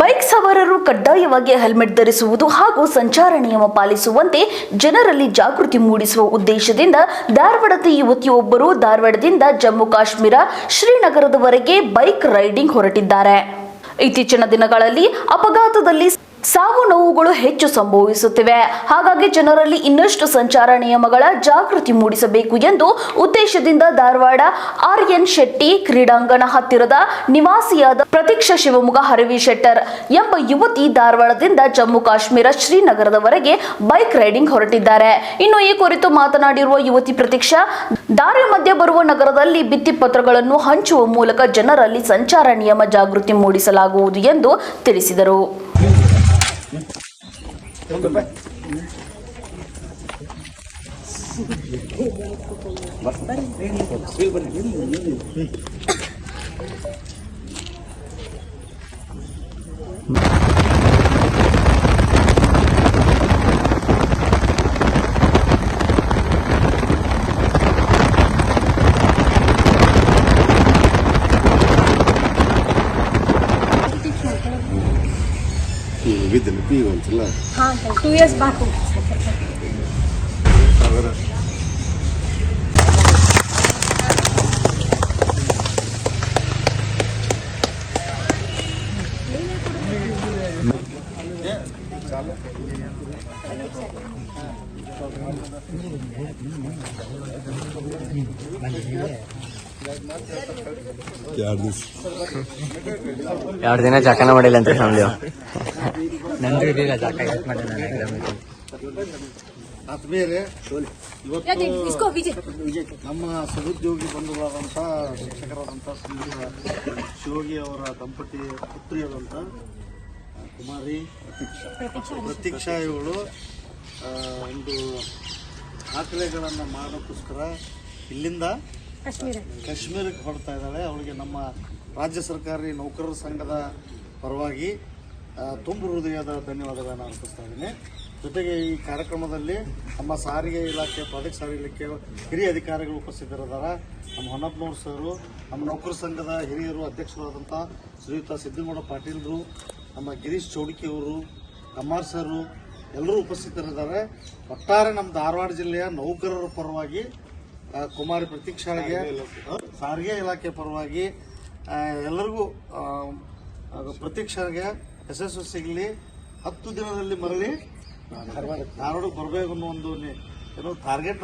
Bike ಸವಾರರು ಕಡ್ಡಾಯವಾಗಿ helmet ಧರಿಸುವುದು ಹಾಗೂ ಸಂಚಾರ ನಿಯಮ ಪಾಲಿಸುವಂತೆ ಜನರಲ್ಲಿ ಜಾಗೃತಿ ಮೂಡಿಸುವ ಉದ್ದೇಶದಿಂದ ಧಾರವಾಡದ ಯುವತಿಯೊಬ್ಬರು ಧಾರವಾಡದಿಂದ ಜಮ್ಮು ಕಾಶ್ಮೀರ ಶ್ರೀನಗರದವರೆಗೆ ಬೈಕ್ ರೈಡಿಂಗ್ ಹೊರಟಿದ್ದಾರೆ. ಇತ್ತೀಚಿನ ದಿನಗಳಲ್ಲಿ ಅಪಘಾತದಲ್ಲಿ ಸಾವು ನೋವುಗಳು ಹೆಚ್ಚು ಸಂಭವಿಸುತ್ತಿವೆ. ಹಾಗಾಗಿ ಜನರಲ್ಲಿ ಇನ್ನಷ್ಟು ಸಂಚಾರ ನಿಯಮಗಳ ಜಾಗೃತಿ ಮೂಡಿಸಬೇಕು ಎಂದು ಉದ್ದೇಶದಿಂದ ಧಾರವಾಡ ಆರ್ ಎನ್ ಶೆಟ್ಟಿ ಕ್ರೀಡಾಂಗಣ ಹತ್ತಿರದ ನಿವಾಸಿಯಾದ ಪ್ರತೀಕ್ಷಾ ಶಿವಮೊಗ್ಗ ಹರವಿ ಶೆಟ್ಟರ್ ಎಂಬ ಯುವತಿ ಧಾರವಾಡದಿಂದ ಜಮ್ಮು ಕಾಶ್ಮೀರ ಶ್ರೀನಗರದವರೆಗೆ ಬೈಕ್ ರೈಡಿಂಗ್ ಹೊರಟಿದ್ದಾರೆ. ಇನ್ನು ಈ ಕುರಿತು ಮಾತನಾಡಿರುವ ಯುವತಿ ಪ್ರತೀಕ್ಷಾ, ದಾರಿ ಮಧ್ಯೆ ಬರುವ ನಗರದಲ್ಲಿ ಭಿತ್ತಿಪತ್ರಗಳನ್ನು ಹಂಚುವ ಮೂಲಕ ಜನರಲ್ಲಿ ಸಂಚಾರ ನಿಯಮ ಜಾಗೃತಿ ಮೂಡಿಸಲಾಗುವುದು ಎಂದು ತಿಳಿಸಿದರು. Basta rin. Silver na with the pig on the two ಎರಡು ದಿನ ಜಾಕನ ಮಾಡಿಲ್ಲ ಅಂತ ಸಂದೇವ್ ನಂದು ಇರಲಿಲ್ಲ ಜಕ ಎಲ್ಪ್ ಮಾಡಿ ನಾನು ಇವತ್ತು ನಮ್ಮ ಸದುದ್ಯೋಗಿ ಬಂಧುಗಳಾದಂಥ ಶಿಕ್ಷಕರಾದಂಥ ಶಿವೋಗಿ ಅವರ ದಂಪತಿ ಪುತ್ರಿಯಾದಂತ ಕುಮಾರಿ ಪ್ರತೀಕ್ಷಾ. ಇವಳು ಒಂದು ದಾಖಲೆಗಳನ್ನು ಮಾಡೋಕ್ಕೋಸ್ಕರ ಇಲ್ಲಿಂದ ಕಾಶ್ಮೀರಕ್ಕೆ ಹೊರಡ್ತಾ ಇದ್ದಾಳೆ. ಅವಳಿಗೆ ನಮ್ಮ ರಾಜ್ಯ ಸರ್ಕಾರಿ ನೌಕರರ ಸಂಘದ ಪರವಾಗಿ ತುಂಬ ಹೃದಯದ ಧನ್ಯವಾದಗಳನ್ನು ಅರ್ಪಿಸ್ತಾ ಇದ್ದೀನಿ. ಜೊತೆಗೆ ಈ ಕಾರ್ಯಕ್ರಮದಲ್ಲಿ ನಮ್ಮ ಸಾರಿಗೆ ಇಲಾಖೆ ಪ್ರಾಜೆಕ್ಟ್ ಸಾರಿಗೆ ಇಲಾಖೆ ಹಿರಿಯ ಅಧಿಕಾರಿಗಳು ಉಪಸ್ಥಿತರಿದ್ದಾರೆ. ನಮ್ಮ ಹೊನ್ನಪ್ಪನವ್ರು ಸರು, ನಮ್ಮ ನೌಕರ ಸಂಘದ ಹಿರಿಯರು ಅಧ್ಯಕ್ಷರಾದಂಥ ಶ್ರೀಯುತ ಸಿದ್ದಗೌಡ ಪಾಟೀಲ್ರು, ನಮ್ಮ ಗಿರೀಶ್ ಚೌಡಿಕೆಯವರು ಕಮ್ಮಾರ್ ಸರು, ಎಲ್ಲರೂ ಉಪಸ್ಥಿತರಿದ್ದಾರೆ. ಒಟ್ಟಾರೆ ನಮ್ಮ ಧಾರವಾಡ ಜಿಲ್ಲೆಯ ನೌಕರರ ಪರವಾಗಿ ಕುಮಾರಿ ಪ್ರತೀಕ್ಷಾಳಿಗೆ ಸಾರಿಗೆ ಇಲಾಖೆ ಪರವಾಗಿ ಎಲ್ಲರಿಗೂ ಪ್ರತೀಕ್ಷಾಳಿಗೆ ಯಶಸ್ಸು ಸಿಗಲಿ, ಹತ್ತು ದಿನದಲ್ಲಿ ಮರಳಿ ಧಾರವಾಡಕ್ಕೆ ಬರಬೇಕು ಅನ್ನೋ ಒಂದು ಏನೋ ಟಾರ್ಗೆಟ್